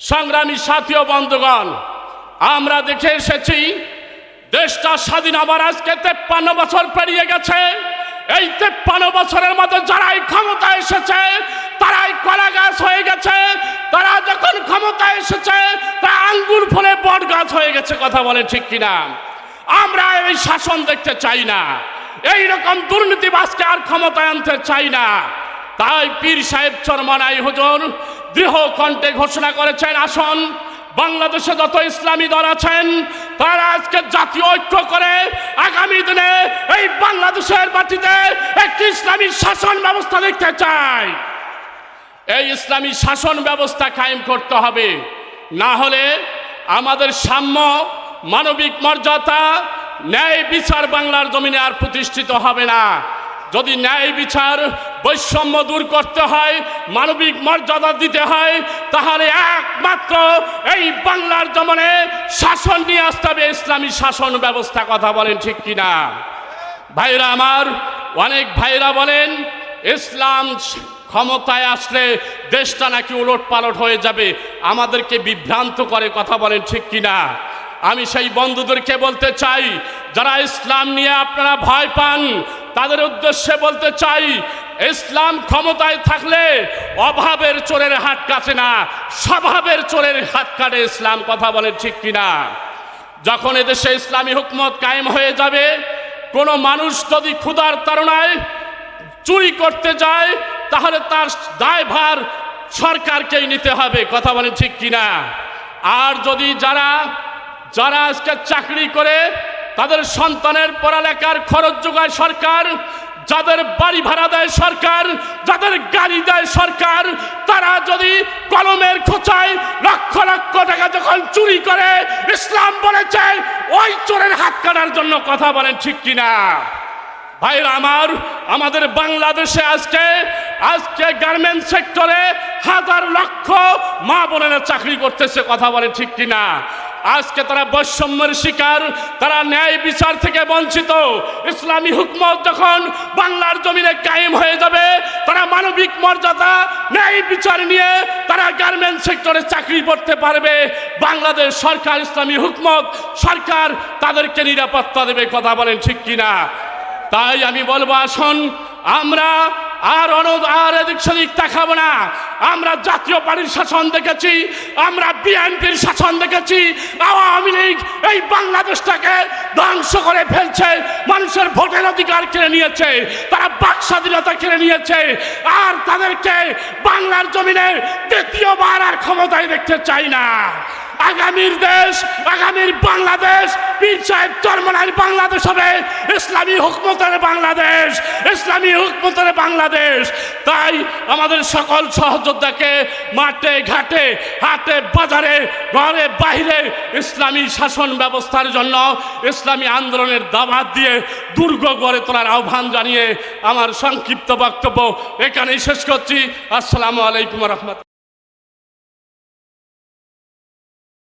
সংগ্রামী সাথী ও বন্ধুগণ, আমরা দেখে এসেছি, দেশটা স্বাধীন আবার আজকে তেপ্পান্ন বছর পেরিয়ে গেছে। এই তেপ্পান্ন বছরের মধ্যে যারাই ক্ষমতা এসেছে, তারাই কলা গাছ হয়ে গেছে। তারা যখন ক্ষমতা এসেছে, তারা আঙ্গুর ফলে বট গাছ হয়ে গেছে, কথা বলে ঠিক কিনা? আমরা এই শাসন দেখতে চাই না। এই রকম দুর্নীতিবাজকে আর ক্ষমতায় আনতে চাই না। তাই পীর সাহেব চরমানাই হুজুর দৃঢ় কণ্ঠে ঘোষণা করেছেন, আসন, বাংলাদেশে যত ইসলামী দল আছেন, তারা আজকে জাতীয় ঐক্য করে আগামী দিনে এই বাংলাদেশের মাটিতে একটি ইসলামী শাসন ব্যবস্থা দেখতে চায় এই ইসলামী শাসন ব্যবস্থা কায়েম করতে হবে। না হলে আমাদের সাম্য, মানবিক মর্যাদা, ন্যায় বিচার বাংলার জমিনে আর প্রতিষ্ঠিত হবে না। যদি ন্যায় বিচার বৈষম্য দূর করতে হয়, মানবিক মর্যাদা দিতে হয়, তাহলে একমাত্র এই বাংলার জমনে শাসন নিয়ে আসতে হবে, ইসলামী শাসন ব্যবস্থা কথা বলেন ঠিক কিনা? ভাইরা আমার, অনেক ভাইরা বলেন, ইসলাম ক্ষমতায় আসলে দেশটা নাকি উলট পালট হয়ে যাবে, আমাদেরকে বিভ্রান্ত করে কথা বলেন ঠিক কিনা? আমি সেই বন্ধুদেরকে বলতে চাই, যারা ইসলাম নিয়ে আপনারা ভয় পান তাদের উদ্দেশ্যে বলতে চাই, ইসলাম ক্ষমতায় থাকলে অভাবের চোরের হাত কাটে না, স্বভাবের চোরের হাত কাটে ইসলাম, কথা বলে ঠিক কিনা? যখন এদেশে ইসলামী হুকমত কায়েম হয়ে যাবে, কোনো মানুষ যদি ক্ষুধার তাড়নায় চুরি করতে যায়, তাহলে তার দায়ভার সরকারকেই নিতে হবে, কথা বলেন ঠিক কিনা? আর যদি যারা যারা আজকে চাকরি করে তাদের সন্তানের পড়ালেখার খরচ যোগায় সরকার, যাদের বাড়ি ভাড়া দেয় সরকার, যাদের গাড়ি দেয় সরকার, তারা যদি কলমের খোঁচায় লক্ষ লক্ষ টাকা যখন চুরি করে, ইসলাম বলেছে, ওই চোরের হাত কাটার জন্য কথা বলেন ঠিক কিনা? ভাইরা আমার, আমাদের বাংলাদেশে আজকে আজকে গার্মেন্ট সেক্টরে হাজার লক্ষ মা বোনেরা চাকরি করতেছে, কথা বলে ঠিক কিনা? আজকে তারা বৈষম্যের শিকার, তারা ন্যায় বিচার থেকে বঞ্চিত। ইসলামী হুকমত যখন বাংলার জমিনে কায়েম হয়ে যাবে, তারা মানবিক মর্যাদা, ন্যায় বিচার নিয়ে তারা গার্মেন্ট সেক্টরে চাকরি করতে পারবে। বাংলাদেশ সরকার, ইসলামী হুকমত সরকার তাদেরকে নিরাপত্তা দেবে, কথা বলেন ঠিক কিনা? তাই আমি বলব, আসুন, আমরা আর অনুদ আর এদিক সেদিক দেখাবো না। আমরা জাতীয় পার্টির শাসন দেখেছি, আমরা বিএনপির শাসন দেখেছি, আওয়ামী লীগ এই বাংলাদেশটাকে ধ্বংস করে ফেলছে, মানুষের ভোটের অধিকার কেড়ে নিয়েছে, তারা বাক স্বাধীনতা কেড়ে নিয়েছে, আর তাদেরকে বাংলার জমিনে দ্বিতীয়বার আর ক্ষমতায় দেখতে চাই না। আগামীর দেশ, আগামীর বাংলাদেশ, পীর সাহেব চরমনার বাংলাদেশ হবে। ইসলামী হুকমতের বাংলাদেশ, ইসলামী হুকমতের বাংলাদেশ। তাই আমাদের সকল সহযোদ্ধাকে মাঠে, ঘাটে, হাটে, বাজারে, ঘরে বাইরে ইসলামী শাসন ব্যবস্থার জন্য ইসলামী আন্দোলনের দাবাত দিয়ে দুর্গ গড়ে তোলার আহ্বান জানিয়ে আমার সংক্ষিপ্ত বক্তব্য এখানেই শেষ করছি। আসসালামু আলাইকুম রহমত